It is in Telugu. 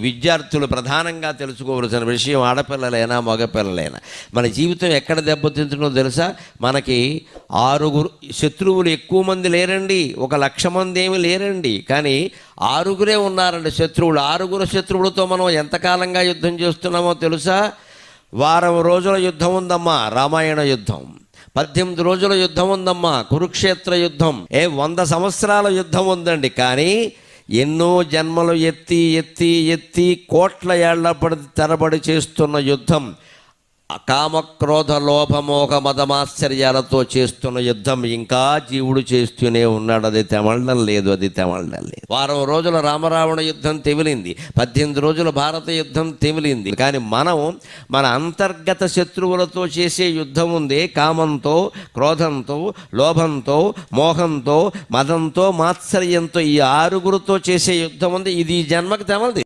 విద్యార్థులు ప్రధానంగా తెలుసుకోవలసిన విషయం ఆడపిల్లలైనా మగపిల్లలైనా. మన జీవితం ఎక్కడ దెబ్బతింటుందో తెలుసా? మనకి ఆరుగురు శత్రువులు ఎక్కువ మంది లేరండి. ఒక లక్ష మంది ఏమి లేరండి. కానీ ఆరుగురే ఉన్నారండి శత్రువులు. ఆరుగురు శత్రువులతో మనం ఎంతకాలంగా యుద్ధం చేస్తున్నామో తెలుసా? వారం రోజుల యుద్ధం ఉందమ్మా రామాయణ యుద్ధం. పద్దెనిమిది రోజుల యుద్ధం ఉందమ్మా కురుక్షేత్ర యుద్ధం. ఏ వంద సంవత్సరాల యుద్ధం ఉందండి. కానీ ఎన్నో జన్మలు ఎత్తి ఎత్తి ఎత్తి కోట్ల ఏళ్ళ తరబడి చేస్తున్న యుద్ధం. కామక్రోధ లోభమోహ మదమాశ్చర్యాలతో చేస్తున్న యుద్ధం ఇంకా జీవుడు చేస్తూనే ఉన్నాడు. అది తెమళ్ళం లేదు అది తెమళ్ళం లేదు. వారం రోజుల రామరావణ యుద్ధం తెమిలింది పద్దెనిమిది రోజుల భారత యుద్ధం తెమిలింది కానీ మనం మన అంతర్గత శత్రువులతో చేసే యుద్ధం ఉంది కామంతో క్రోధంతో లోభంతో మోహంతో మదంతో మాత్సర్యంతో ఈ ఆరుగురితో చేసే యుద్ధం ఉంది. ఇది జన్మకు జన్మకి తెమలది.